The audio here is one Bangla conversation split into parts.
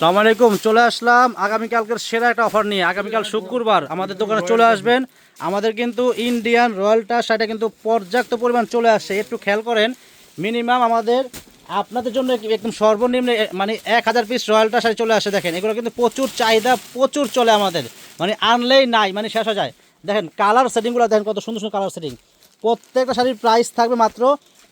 সালাম আলাইকুম, চলে আসলাম আগামীকালকের সেরা একটা অফার নিয়ে। আগামীকাল শুক্রবার আমাদের দোকানে চলে আসবেন। আমাদের কিন্তু ইন্ডিয়ান রয়্যালটা সেটা কিন্তু পর্যাপ্ত পরিমাণ চলে আসছে। একটু খেয়াল করেন, মিনিমাম আমাদের আপনাদের জন্য একদম সর্বনিম্ন মানে এক হাজার পিস রয়্যালটা শাড়ি চলে আসে, দেখেন। এগুলো কিন্তু প্রচুর চাহিদা, প্রচুর চলে আমাদের। মানে আনলেই নাই মানে শেষ হয়ে যায়। দেখেন কালার সেটিংগুলো দেখেন, কত সুন্দর সুন্দর কালার সেটিং প্রত্যেকটা শাড়ির প্রাইস থাকবে মাত্র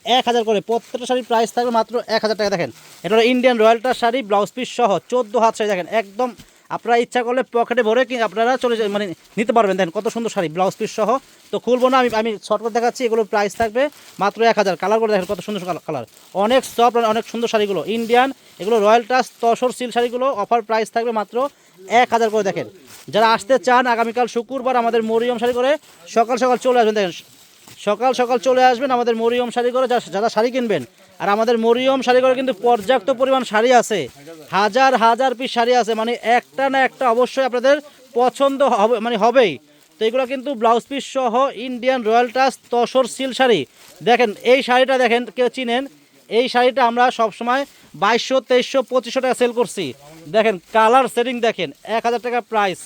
এক হাজার করে। প্রত্যেকটা শাড়ির প্রাইস থাকবে মাত্র এক হাজার টাকা। দেখেন, এটা হলো ইন্ডিয়ান রয়্যালটার শাড়ি ব্লাউজ পিস সহ চোদ্দ হাত শাড়ি। দেখেন, একদম আপনারা ইচ্ছা করলে পকেটে ভরে কি আপনারা চলে যা- মানে নিতে পারবেন। দেখেন, কত সুন্দর শাড়ি ব্লাউজ পিস সহ। তো খুলবো না, আমি আমি শর্ট করে দেখাচ্ছি এগুলোর প্রাইস থাকবে মাত্র এক হাজার। কালার করে দেখেন কত সুন্দর কালার অনেক সফট অনেক সুন্দর শাড়িগুলো ইন্ডিয়ান এগুলো রয়্যাল টাচ তসর সিল শাড়িগুলো অফার প্রাইস থাকবে মাত্র এক হাজার করে। দেখেন, যারা আসতে চান আগামীকাল শুক্রবার আমাদের মরিয়ম শাড়ি করে, সকাল সকাল চলে আসবেন। দেখেন সকাল সকাল চলে আসবেন আমাদের মরিয়ম শাড়ি করে যা- যারা শাড়ি কিনবেন। আর আমাদের মরিয়ম শাড়ি করে কিন্তু পর্যাপ্ত পরিমাণ শাড়ি আছে। হাজার হাজার পিস শাড়ি আছে। মানে একটা না একটা অবশ্যই আপনাদের পছন্দ হবে মানে হবেই। তো এগুলো কিন্তু ব্লাউজ পিস সহ Indian royal touch tussar silk sari. দেখেন, এই শাড়িটা দেখেন, কেউ চিনেন? এই শাড়িটা আমরা সবসময় বাইশশো, তেইশশো, পঁচিশশো টাকা সেল করছি। দেখেন কালার সেটিং দেখেন, এক হাজার টাকা প্রাইস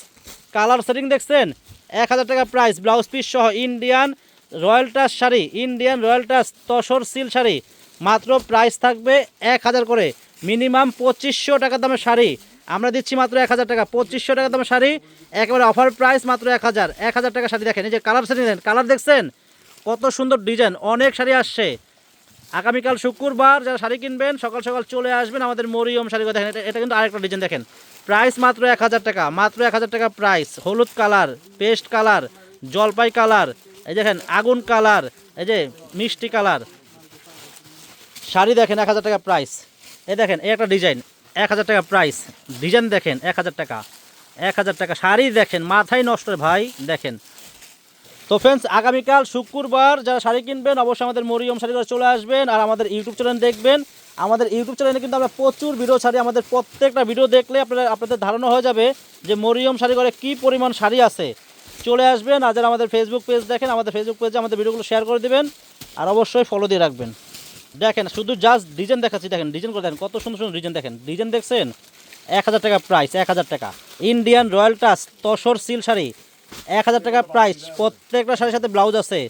কালার সেটিং দেখছেন? এক হাজার টাকা প্রাইস ব্লাউজ পিস সহ Indian royal touch sari, Indian royal touch tussar silk sari. মাত্র প্রাইস থাকবে এক হাজার করে। মিনিমাম পঁচিশশো টাকা দামের শাড়ি। আমরা দিচ্ছি মাত্র এক হাজার টাকা। পঁচিশশো টাকা দামের শাড়ি। একেবারে অফার প্রাইস মাত্র এক হাজার। এক হাজার টাকা শাড়ি দেখেন। এই যে কালার শাড়ি দেন কালার দেখছেন? কত সুন্দর ডিজাইন। অনেক শাড়ি আসছে। আগামীকাল শুক্রবার যারা শাড়ি কিনবেন, সকাল সকাল চলে আসবেন আমাদের মরিয়ম শাড়ি দেখেন। এটা- এটা কিন্তু আরেকটা ডিজাইন দেখেন। প্রাইস মাত্র এক হাজার টাকা। মাত্র এক হাজার টাকা প্রাইস। হলুদ কালার, পেস্ট কালার, জলপাই কালার এই দেখেন, আগুন কালার, এই যে মিষ্টি কালার। শাড়ি দেখেন, এক হাজার টাকা প্রাইস এই দেখেন, এই একটা ডিজাইন এক হাজার টাকা প্রাইস ডিজাইন দেখেন, এক হাজার টাকা। এক হাজার টাকা শাড়ি দেখেন, মাথায় নষ্ট ভাই, দেখেন। তো ফ্রেন্ডস আগামীকাল শুক্রবার যারা শাড়ি কিনবেন, অবশ্যই আমাদের মরিয়ম শাড়ি করে চলে আসবেন আর আমাদের ইউটিউব চ্যানেল দেখবেন। আমাদের ইউটিউব চ্যানেলে কিন্তু আমরা প্রচুর ভিডিও ছাড়ি আমাদের প্রত্যেকটা ভিডিও দেখলে আপনারা, আপনাদের ধারণা হয়ে যাবে যে মরিয়ম শাড়ি করে কী পরিমাণ শাড়ি আছে। চলে আসবেন আর যারা আমাদের ফেসবুক পেজ দেখেন, আমাদের ফেসবুক পেজে আমাদের ভিডিওগুলো শেয়ার করে দেবেন আর অবশ্যই ফলো দিয়ে রাখবেন। দেখেন, শুধু জাস্ট ডিজাইন দেখাচ্ছি, দেখেন ডিজাইন করে দেখেন, কত সুন্দর সুন্দর ডিজাইন দেখেন। ডিজাইন দেখছেন? এক হাজার টাকা প্রাইস এক হাজার টাকা। Indian royal touch tussar silk sari, এক হাজার টাকা প্রাইস প্রত্যেকটা শাড়ির সাথে ব্লাউজ আছে।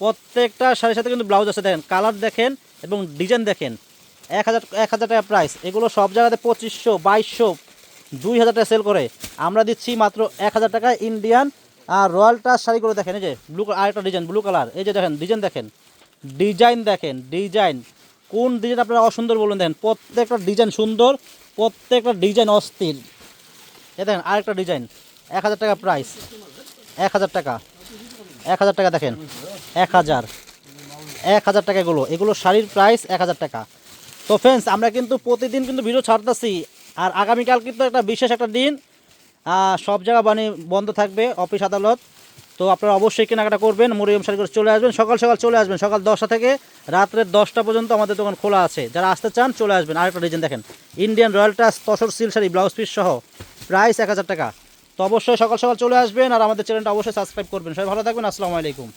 প্রত্যেকটা শাড়ির সাথে কিন্তু ব্লাউজ আছে। দেখেন কালার দেখেন এবং ডিজাইন দেখেন। এক হাজার এক হাজার টাকা প্রাইস এগুলো সব জায়গাতে পঁচিশশো, বাইশশো, দুই হাজার টাকা সেল করে। আমরা দিচ্ছি মাত্র এক হাজার টাকা ইন্ডিয়ান আর রয়্যাল টাচ শাড়িগুলো দেখেন, এই যে ব্লু আরেকটা ডিজাইন ব্লু কালার এই যে দেখেন ডিজাইন দেখেন ডিজাইন দেখেন ডিজাইন কোন ডিজাইন আপনারা অসুন্দর বলুন দেখেন, প্রত্যেকটা ডিজাইন সুন্দর, প্রত্যেকটা ডিজাইন অস্থির। এ দেখেন, আরেকটা ডিজাইন এক হাজার টাকা প্রাইস এক হাজার টাকা, এক হাজার টাকা দেখেন, এক হাজার এক হাজার টাকা এগুলো এগুলো শাড়ির প্রাইস এক হাজার টাকা। তো ফ্রেন্ডস আমরা কিন্তু প্রতিদিন কিন্তু ভিডিও ছাড়তেছি, আর আগামীকাল কিন্তু একটা বিশেষ একটা দিন সব জায়গা মানে বন্ধ থাকবে, অফিস, আদালত। তো আপনারা অবশ্যই কেনাকাটা করবেন মরিয়ম করে চলে আসবেন, সকাল সকাল চলে আসবেন, সকাল দশটা থেকে রাত্রের দশটা পর্যন্ত আমাদের দোকান খোলা আছে। যারা আসতে চান, চলে আসবেন। আরেকটা ডিজাইন দেখেন Indian royal touch tussar silk sari blouse piece সহ প্রাইস এক হাজার টাকা। তো অবশ্যই সকাল সকাল চলে আসবেন, আর আমাদের চ্যানেলটা অবশ্যই সাবস্ক্রাইব করবেন। সবাই ভালো থাকবেন, আসসালামু আলাইকুম।